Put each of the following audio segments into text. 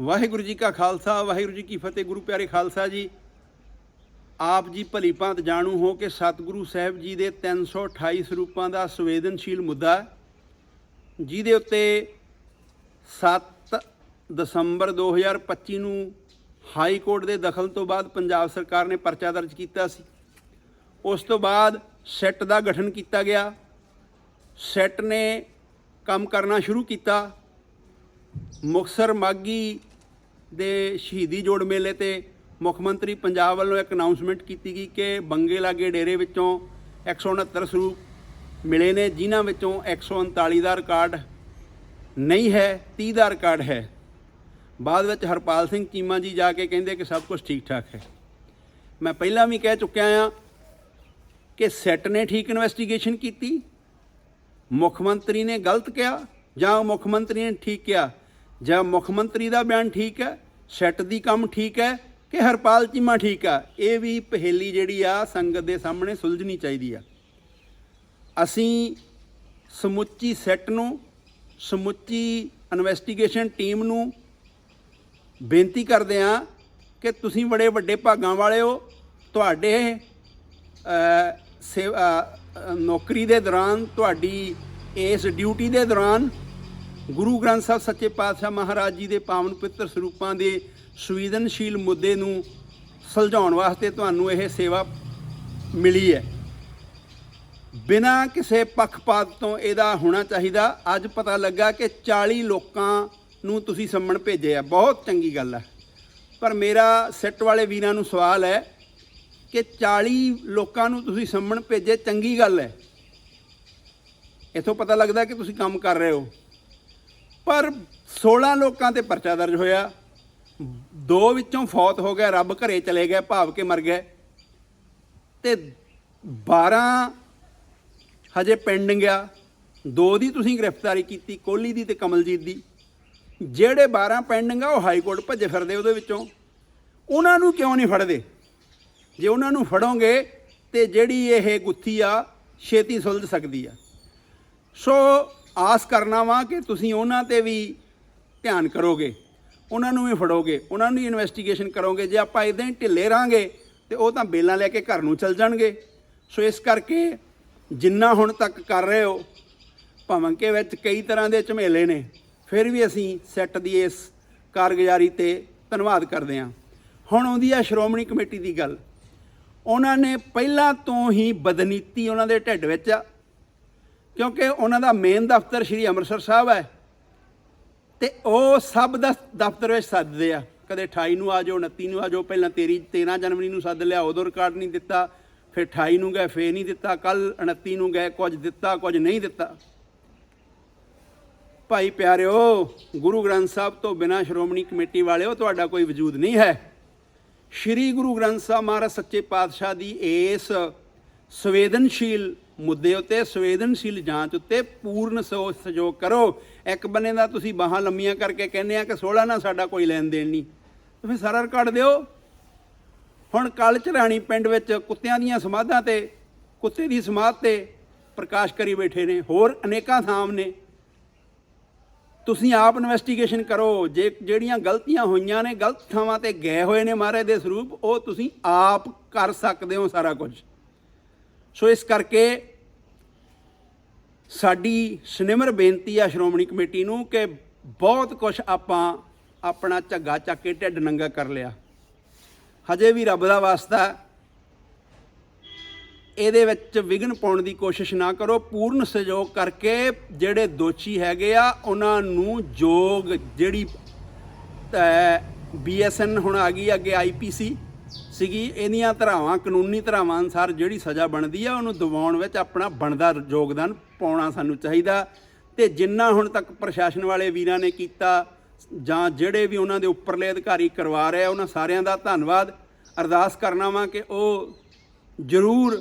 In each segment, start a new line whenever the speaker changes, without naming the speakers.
ਵਾਹਿਗੁਰੂ ਜੀ ਕਾ ਖਾਲਸਾ, ਵਾਹਿਗੁਰੂ ਜੀ ਕੀ ਫਤਿਹ, ਗੁਰੂ ਪਿਆਰੇ ਖਾਲਸਾ ਜੀ। ਆਪ ਜੀ ਭਲੀ ਭਾਂਤ ਜਾਣੂ ਹੋ ਕਿ ਸਤਿਗੁਰੂ ਸਾਹਿਬ ਜੀ ਦੇ 328 ਸਰੂਪਾਂ ਦਾ ਸੰਵੇਦਨਸ਼ੀਲ ਮੁੱਦਾ, ਜਿਹਦੇ ਉੱਤੇ 7 ਦਸੰਬਰ 2025 ਨੂੰ ਹਾਈ ਕੋਰਟ ਦੇ ਦਖਲ ਤੋਂ ਬਾਅਦ ਪੰਜਾਬ ਸਰਕਾਰ ਨੇ ਪਰਚਾ ਦਰਜ ਕੀਤਾ ਸੀ। ਉਸ ਤੋਂ ਬਾਅਦ ਸੈੱਟ ਦਾ ਗਠਨ ਕੀਤਾ ਗਿਆ। ਸੈੱਟ ਨੇ ਕੰਮ ਕਰਨਾ ਸ਼ੁਰੂ ਕੀਤਾ। ਮੁਕਤਸਰ ਮਾਗੀ ਦੇ ਸ਼ਹੀਦੀ ਜੋੜ ਮੇਲੇ ਤੇ ਮੁੱਖ ਮੰਤਰੀ ਪੰਜਾਬ ਵੱਲੋਂ ਇੱਕ ਅਨਾਉਂਸਮੈਂਟ ਕੀਤੀ ਗਈ ਕਿ ਬੰਗੇ ਲਾਗੇ ਡੇਰੇ ਵਿੱਚੋਂ 169 ਸਰੂਪ ਮਿਲੇ ਨੇ, ਜਿਨ੍ਹਾਂ ਵਿੱਚੋਂ 139 ਦਾ ਰਿਕਾਰਡ ਨਹੀਂ ਹੈ 30 ਦਾ ਰਿਕਾਰਡ ਹੈ। ਬਾਅਦ ਵਿੱਚ ਹਰਪਾਲ ਸਿੰਘ ਚੀਮਾ ਜੀ ਜਾ ਕੇ ਕਹਿੰਦੇ ਕਿ ਸਭ ਕੁਝ ਠੀਕ ਠਾਕ ਹੈ। ਮੈਂ ਪਹਿਲਾਂ ਵੀ ਕਹਿ ਚੁੱਕਿਆ ਆ ਕਿ ਸੈੱਟ ਨੇ ਠੀਕ ਇਨਵੈਸਟੀਗੇਸ਼ਨ ਕੀਤੀ, ਮੁੱਖ ਮੰਤਰੀ ਨੇ ਗਲਤ ਕਿਹਾ ਜਾਂ ਮੁੱਖ ਮੰਤਰੀ ਨੇ ਠੀਕ ਕਿਹਾ ਜਾਂ ਮੁੱਖ ਮੰਤਰੀ ਦਾ ਬਿਆਨ ਠੀਕ ਹੈ ਸੈੱਟ ਦੀ ਕੰਮ ਠੀਕ ਹੈ ਕਿ ਹਰਪਾਲ ਚੀਮਾ ਠੀਕ ਆ? ਇਹ ਵੀ ਪਹੇਲੀ ਜਿਹੜੀ ਆ ਸੰਗਤ ਦੇ ਸਾਹਮਣੇ ਸੁਲਝਣੀ ਚਾਹੀਦੀ ਆ। ਅਸੀਂ ਸਮੁੱਚੀ ਸੈੱਟ ਨੂੰ ਸਮੁੱਚੀ ਇਨਵੈਸਟੀਗੇਸ਼ਨ ਟੀਮ ਨੂੰ ਬੇਨਤੀ ਕਰਦੇ ਆ ਕਿ ਤੁਸੀਂ ਬੜੇ ਵੱਡੇ ਭਾਗਾਂ ਵਾਲੇ ਹੋ। ਤੁਹਾਡੇ ਅ, ਨੌਕਰੀ ਦੇ ਦੌਰਾਨ ਤੁਹਾਡੀ ਇਸ ਡਿਊਟੀ ਦੇ ਦੌਰਾਨ ਗੁਰੂ ਗ੍ਰੰਥ ਸਾਹਿਬ ਸੱਚੇ ਪਾਤਸ਼ਾਹ ਮਹਾਰਾਜ ਜੀ ਦੇ ਪਾਵਨ ਪਿੱਤਰ ਸਰੂਪਾਂ ਦੇ ਸੰਵੇਦਨਸ਼ੀਲ ਮੁੱਦੇ ਨੂੰ ਸੁਲਝਾਉਣ ਵਾਸਤੇ ਤੁਹਾਨੂੰ ਇਹ ਸੇਵਾ ਮਿਲੀ ਹੈ। ਬਿਨਾਂ ਕਿਸੇ ਪੱਖਪਾਤ ਤੋਂ ਇਹਦਾ ਹੋਣਾ ਚਾਹੀਦਾ। ਅੱਜ ਪਤਾ ਲੱਗਾ ਕਿ 40 ਲੋਕਾਂ ਨੂੰ ਤੁਸੀਂ ਸੰਮਣ ਭੇਜਿਆ ਬਹੁਤ ਚੰਗੀ ਗੱਲ ਹੈ ਪਰ ਮੇਰਾ ਸਿੱਟ ਵਾਲੇ ਵੀਰਾਂ ਨੂੰ ਸਵਾਲ ਹੈ ਕਿ 40 ਲੋਕਾਂ ਨੂੰ ਤੁਸੀਂ ਸੰਮਣ ਭੇਜੇ ਚੰਗੀ ਗੱਲ ਹੈ। ਇਥੋਂ ਪਤਾ ਲੱਗਦਾ ਕਿ ਤੁਸੀਂ ਕੰਮ ਕਰ ਰਹੇ ਹੋ। ਪਰ 16 ਲੋਕਾਂ ਤੇ ਪਰਚਾ ਦਰਜ ਹੋਇਆ। ਦੋ ਵਿੱਚੋਂ ਫੌਤ ਹੋ ਗਿਆ, ਰੱਬ ਘਰੇ ਚਲੇ ਗਏ ਭਾਵ ਕੇ ਮਰ ਗਏ ਤੇ 12 ਹਜੇ ਪੈਂਡਿੰਗ ਆ ਦੋ ਦੀ ਤੁਸੀਂ ਗ੍ਰਿਫਤਾਰੀ ਕੀਤੀ, ਕੋਹਲੀ ਦੀ ਤੇ ਕਮਲਜੀਤ ਦੀ। ਜਿਹੜੇ 12 ਪੈਂਡਿੰਗ ਆ ਉਹ ਹਾਈ ਕੋਰਟ ਭੱਜੇ ਫਿਰਦੇ ਉਹਦੇ ਵਿੱਚੋਂ। ਉਹਨਾਂ ਨੂੰ ਕਿਉਂ ਨਹੀਂ ਫੜਦੇ? ਜੇ ਉਹਨਾਂ ਨੂੰ ਫੜੋਗੇ, ਤੇ ਜਿਹੜੀ ਇਹ ਗੁੱਥੀ ਆ, ਛੇਤੀ ਸੁਲਝ ਸਕਦੀ ਆ। ਸੋ ਆਸ ਕਰਨਾ ਵਾਂ ਕਿ ਤੁਸੀਂ ਉਹਨਾਂ ਤੇ ਵੀ ਧਿਆਨ ਕਰੋਗੇ, ਉਹਨਾਂ ਨੂੰ ਵੀ ਫੜੋਗੇ, ਉਹਨਾਂ ਨੂੰ ਇਨਵੈਸਟੀਗੇਸ਼ਨ ਕਰੋਗੇ, ਜੇ ਆਪਾਂ ਇਦਾਂ ਹੀ ਢਿੱਲੇ ਰਾਂਗੇ ਤੇ ਉਹ ਤਾਂ ਬੇਲਾਂ ਲੈ ਕੇ ਘਰ ਨੂੰ ਚਲ ਜਾਣਗੇ। ਸੋ ਇਸ ਕਰਕੇ ਜਿੰਨਾ ਹੁਣ ਤੱਕ ਕਰ ਰਹੇ ਹੋ, ਭਵਨ ਕੇ ਵਿੱਚ ਕਈ ਤਰ੍ਹਾਂ ਦੇ ਝਮੇਲੇ ਨੇ, ਫਿਰ ਵੀ ਅਸੀਂ ਸੈੱਟ ਦੀ ਇਸ ਕਾਰਗੁਜ਼ਾਰੀ ਤੇ ਧੰਨਵਾਦ ਕਰਦੇ ਹਾਂ। ਹੁਣ ਆਉਂਦੀ ਆ ਸ਼੍ਰੋਮਣੀ ਕਮੇਟੀ ਦੀ ਗੱਲ। ਉਹਨਾਂ ਨੇ ਪਹਿਲਾਂ ਤੋਂ ਹੀ ਬਦਨੀਤੀ ਉਹਨਾਂ ਦੇ ਢਿੱਡ ਵਿੱਚ ਆ। ਕਿਉਂਕਿ ਉਹਨਾਂ ਦਾ ਮੇਨ ਦਫ਼ਤਰ ਸ਼੍ਰੀ ਅੰਮ੍ਰਿਤਸਰ ਸਾਹਿਬ ਹੈ। ਤੇ ਉਹ ਸਭ ਦਾ ਦਫ਼ਤਰ ਵਿੱਚ ਸੱਦਦੇ ਆ। ਕਦੇ 28 ਨੂੰ ਆ ਜਾਓ 29 ਨੂੰ ਆ ਜਾਓ, ਪਹਿਲਾਂ ਤੇਰੀ 13 ਜਨਵਰੀ ਨੂੰ ਸੱਦ ਲਿਆ, ਉਦੋਂ ਰਿਕਾਰਡ ਨਹੀਂ ਦਿੱਤਾ। ਫਿਰ 28 ਨੂੰ ਗਏ, ਫੇਰ ਨਹੀਂ ਦਿੱਤਾ। ਕੱਲ 29 ਨੂੰ ਗਏ, ਕੁਝ ਦਿੱਤਾ, ਕੁਝ ਨਹੀਂ ਦਿੱਤਾ। ਭਾਈ ਪਿਆਰਿਓ, ਗੁਰੂ ਗ੍ਰੰਥ ਸਾਹਿਬ ਤੋਂ ਬਿਨਾਂ ਸ਼੍ਰੋਮਣੀ ਕਮੇਟੀ ਵਾਲਿਓ ਤੁਹਾਡਾ ਕੋਈ ਵਜੂਦ ਨਹੀਂ ਹੈ। ਸ਼੍ਰੀ ਗੁਰੂ ਗ੍ਰੰਥ ਸਾਹਿਬ ਮਹਾਰਾਜ ਸੱਚੇ ਪਾਤਸ਼ਾਹ ਦੀ ਇਸ ਸੰਵੇਦਨਸ਼ੀਲ ਮੁੱਦੇ ਉੱਤੇ ਸੰਵੇਦਨਸ਼ੀਲ ਜਾਂਚ ਉੱਤੇ ਪੂਰਨ ਸੋ- ਸਹਿਯੋਗ ਕਰੋ। ਇੱਕ ਬੰਨੇ ਦਾ ਤੁਸੀਂ ਬਾਹਾਂ ਲੰਮੀਆਂ ਕਰਕੇ ਕਹਿੰਦੇ ਆ ਕਿ 16 ਨਾਲ ਸਾਡਾ ਕੋਈ ਲੈਣ ਦੇਣ ਨਹੀਂ। ਤੇ ਫਿਰ ਸਾਰਾ ਰਿਕਾਰਡ ਦਿਓ। ਹੁਣ ਕੱਲ ਚਰਾਣੀ ਪਿੰਡ ਵਿੱਚ ਕੁੱਤਿਆਂ ਦੀਆਂ ਸਮਾਧਾਂ ਤੇ, ਕੁੱਤੇ ਦੀ ਸਮਾਧ ਤੇ ਪ੍ਰਕਾਸ਼ ਕਰੀ ਬੈਠੇ ਨੇ। ਹੋਰ ਅਨੇਕਾਂ ਥਾਂ ਨੇ। ਤੁਸੀਂ ਆਪ ਇਨਵੈਸਟੀਗੇਸ਼ਨ ਕਰੋ। ਜੇ ਜਿਹੜੀਆਂ ਗਲਤੀਆਂ ਹੋਈਆਂ ਨੇ, ਗਲਤ ਥਾਵਾਂ ਤੇ ਗਏ ਹੋਏ ਨੇ ਮਹਾਰਾਜ ਦੇ ਸਰੂਪ, ਉਹ ਤੁਸੀਂ ਆਪ ਕਰ ਸਕਦੇ ਹੋ ਸਾਰਾ ਕੁਝ। ਸੋ ਇਸ ਕਰਕੇ ਸਾਡੀ ਸਨਿਮਰ ਬੇਨਤੀ ਆ ਸ਼੍ਰੋਮਣੀ ਕਮੇਟੀ ਨੂੰ ਕਿ ਬਹੁਤ ਕੁਝ ਆਪਾਂ ਆਪਣਾ ਝੱਗਾ ਚੱਕ ਕੇ ਢਿੱਡ ਨੰਗਾ ਕਰ ਲਿਆ। ਹਜੇ ਵੀ ਰੱਬ ਦਾ ਵਾਸਤਾ ਇਹਦੇ ਵਿੱਚ ਵਿਘਨ ਪਾਉਣ ਦੀ ਕੋਸ਼ਿਸ਼ ਨਾ ਕਰੋ, ਪੂਰਨ ਸਹਿਯੋਗ ਕਰਕੇ ਜਿਹੜੇ ਦੋਸ਼ੀ ਹੈਗੇ ਆ, ਉਹਨਾਂ ਨੂੰ ਯੋਗ ਜਿਹੜੀ ਬੀਐਸਐਨ ਹੁਣ ਆ ਗਈ, ਅੱਗੇ ਆਈਪੀਸੀ ਸੀਗੀ ਇਹਦੀਆਂ ਧਰਾਵਾਂ, ਕਾਨੂੰਨੀ ਧਰਾਵਾਂ ਅਨੁਸਾਰ ਜਿਹੜੀ ਸਜ਼ਾ ਬਣਦੀ ਆ, ਉਹਨੂੰ ਦਿਵਾਉਣ ਵਿੱਚ ਆਪਣਾ ਬਣਦਾ ਯੋਗਦਾਨ ਪਾਉਣਾ ਸਾਨੂੰ ਚਾਹੀਦਾ। ਤੇ ਜਿੰਨਾ ਹੁਣ ਤੱਕ ਪ੍ਰਸ਼ਾਸਨ ਵਾਲੇ ਵੀਰਾਂ ਨੇ ਕੀਤਾ, ਜਾਂ ਜਿਹੜੇ ਵੀ ਉਹਨਾਂ ਦੇ ਉੱਪਰਲੇ ਅਧਿਕਾਰੀ ਕਰਵਾ ਰਹੇ ਆ, ਉਹਨਾਂ ਸਾਰਿਆਂ ਦਾ ਧੰਨਵਾਦ। ਅਰਦਾਸ ਕਰਨਾ ਵਾਂ ਕਿ ਉਹ ਜ਼ਰੂਰ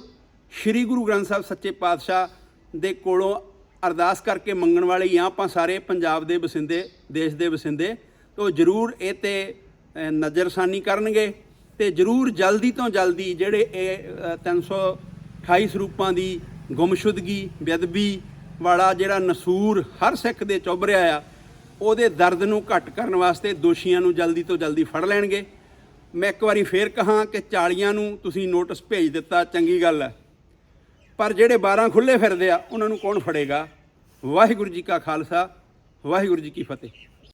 ਸ੍ਰੀ ਗੁਰੂ ਗ੍ਰੰਥ ਸਾਹਿਬ ਸੱਚੇ ਪਾਤਸ਼ਾਹ ਦੇ ਕੋਲੋਂ ਅਰਦਾਸ ਕਰਕੇ ਮੰਗਣ ਵਾਲੇ ਹੀ ਹਾਂ ਆਪਾਂ ਸਾਰੇ, ਪੰਜਾਬ ਦੇ ਵਸਿੰਦੇ, ਦੇਸ਼ ਦੇ ਵਸਿੰਦੇ। ਤੋਂ ਜ਼ਰੂਰ ਇਹ ਤੇ ਨਜ਼ਰਸਾਨੀ ਕਰਨਗੇ। ਤੇ ਜ਼ਰੂਰ ਜਲਦੀ ਤੋਂ ਜਲਦੀ ਜਿਹੜੇ ਇਹ ਅ, 328 ਸਰੂਪਾਂ ਦੀ ਗੁੰਮਸ਼ੁਦਗੀ ਬੇਅਦਬੀ ਵਾਲਾ ਜਿਹੜਾ ਨਸੂਰ ਹਰ ਸਿੱਖ ਦੇ ਚੁੱਭ ਰਿਹਾ ਆ ਉਹਦੇ ਦਰਦ ਨੂੰ ਘੱਟ ਕਰਨ ਵਾਸਤੇ ਦੋਸ਼ੀਆਂ ਨੂੰ ਜਲਦੀ ਤੋਂ ਜਲਦੀ ਫੜ ਲੈਣਗੇ। ਮੈਂ ਇੱਕ ਵਾਰੀ ਫੇਰ ਕਹਾਂ ਕਿ 40 ਨੂੰ ਤੁਸੀਂ ਨੋਟਿਸ ਭੇਜ ਦਿੱਤਾ ਚੰਗੀ ਗੱਲ ਹੈ। ਪਰ ਜਿਹੜੇ 12 ਖੁੱਲੇ ਫਿਰਦੇ ਆ ਉਹਨਾਂ ਨੂੰ ਕੌਣ ਫੜੇਗਾ? ਵਾਹਿਗੁਰੂ ਜੀ ਕਾ ਖਾਲਸਾ ਵਾਹਿਗੁਰੂ ਜੀ ਕੀ ਫਤਿਹ।